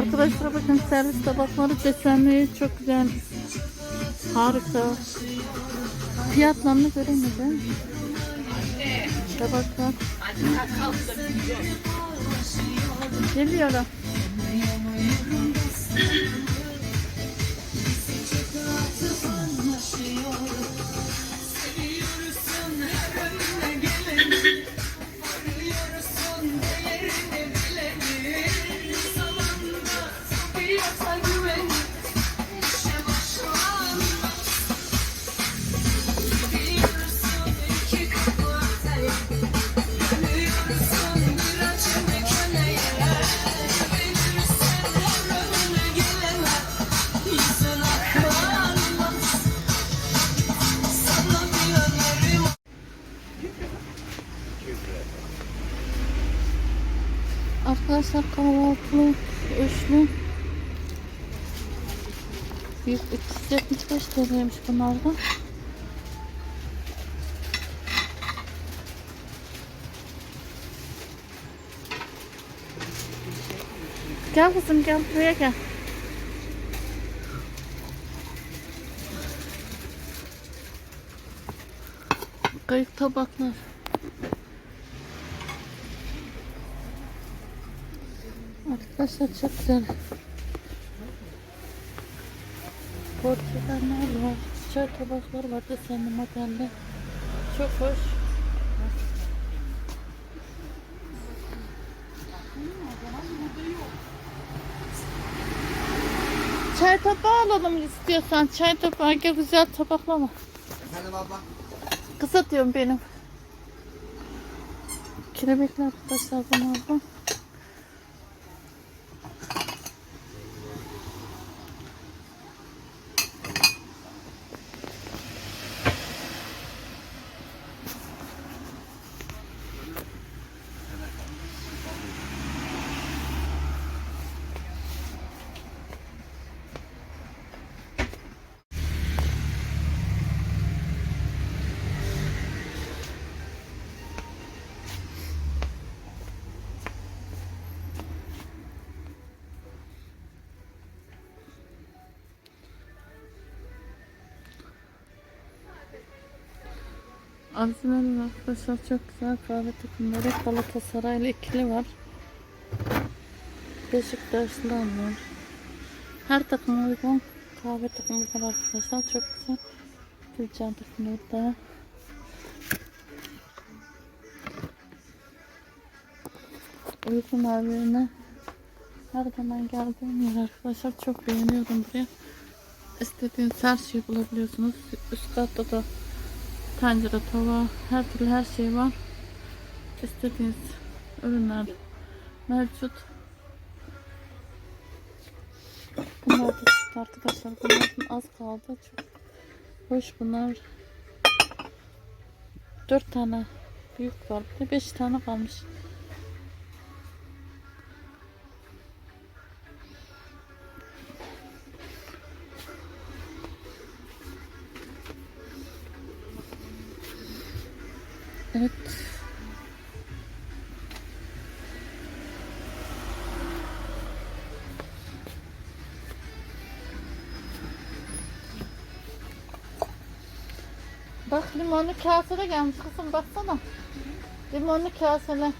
Arkadaşlar bakın servis tabakları desenli çok güzel. Harika. Fiyatlarını göremedim. Tabaklar. Geliyorum. Arkadaşlar kahvaltılık üçlü 375 TL'ymiş bunlardan. Gel kızım gel buraya gel. Kayık tabaklar. Arkadaşlar çok güzel. Portakaller var. Çay tabakları var desenli modelde. Çok hoş. Çay tabağı alalım istiyorsan. Çay tabağı gel güzel tabaklama. Efendim abla? Kısa diyorum benim. Kelebekler arkadaşlar bunlardan. Arzuların arkadaşlar çok güzel kahve takımları. Galatasaraylı ikili var. Beşiktaşlılar var. Her takıma uygun kahve takımı var arkadaşlar. Çok güzel. Gülcan takımı da. Uygun evlerine her zaman geldiğim yer arkadaşlar. Çok beğeniyorum buraya. İstediğiniz her şeyi bulabiliyorsunuz. Üst katta da tencere, tava, her türlü her şey var. İstediğiniz ürünler mevcut. Bunlar da arkadaşlar. Bunlardan az kaldı. Çok hoş bunlar. Dört tane büyük var. Bir de beş tane kalmış. Evet. Bak limonlu kasede gelmiş kızım baksana. Limonlu kaseler.